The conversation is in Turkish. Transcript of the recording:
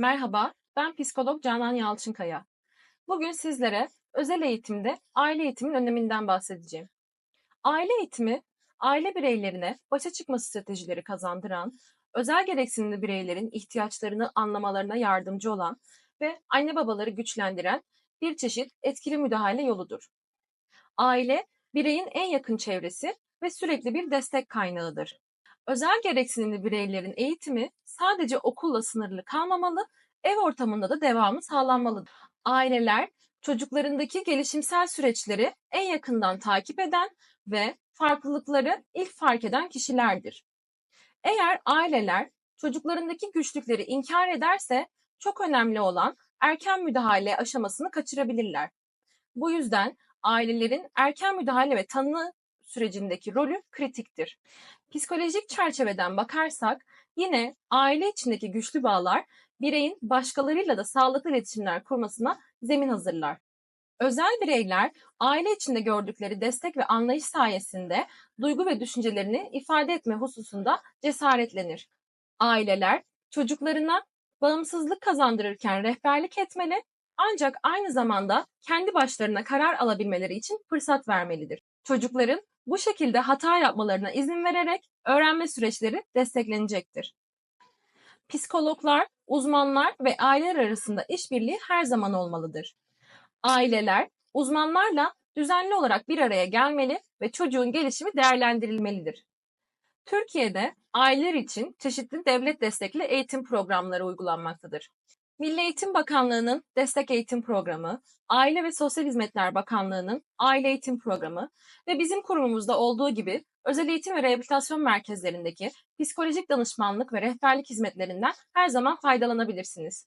Merhaba, ben psikolog Canan Yalçınkaya. Bugün sizlere özel eğitimde aile eğitimin öneminden bahsedeceğim. Aile eğitimi, aile bireylerine başa çıkma stratejileri kazandıran, özel gereksinimli bireylerin ihtiyaçlarını anlamalarına yardımcı olan ve anne babaları güçlendiren bir çeşit etkili müdahale yoludur. Aile, bireyin en yakın çevresi ve sürekli bir destek kaynağıdır. Özel gereksinimli bireylerin eğitimi sadece okulla sınırlı kalmamalı, ev ortamında da devamı sağlanmalıdır. Aileler çocuklarındaki gelişimsel süreçleri en yakından takip eden ve farklılıkları ilk fark eden kişilerdir. Eğer aileler çocuklarındaki güçlükleri inkar ederse çok önemli olan erken müdahale aşamasını kaçırabilirler. Bu yüzden ailelerin erken müdahale ve tanı sürecindeki rolü kritiktir. Psikolojik çerçeveden bakarsak yine aile içindeki güçlü bağlar bireyin başkalarıyla da sağlıklı iletişimler kurmasına zemin hazırlar. Özel bireyler aile içinde gördükleri destek ve anlayış sayesinde duygu ve düşüncelerini ifade etme hususunda cesaretlenir. Aileler çocuklarına bağımsızlık kazandırırken rehberlik etmeli ancak aynı zamanda kendi başlarına karar alabilmeleri için fırsat vermelidir. Çocukların bu şekilde hata yapmalarına izin vererek öğrenme süreçleri desteklenecektir. Psikologlar, uzmanlar ve aileler arasında işbirliği her zaman olmalıdır. Aileler, uzmanlarla düzenli olarak bir araya gelmeli ve çocuğun gelişimi değerlendirilmelidir. Türkiye'de aileler için çeşitli devlet destekli eğitim programları uygulanmaktadır. Milli Eğitim Bakanlığı'nın Destek Eğitim Programı, Aile ve Sosyal Hizmetler Bakanlığı'nın Aile Eğitim Programı ve bizim kurumumuzda olduğu gibi özel eğitim ve rehabilitasyon merkezlerindeki psikolojik danışmanlık ve rehberlik hizmetlerinden her zaman faydalanabilirsiniz.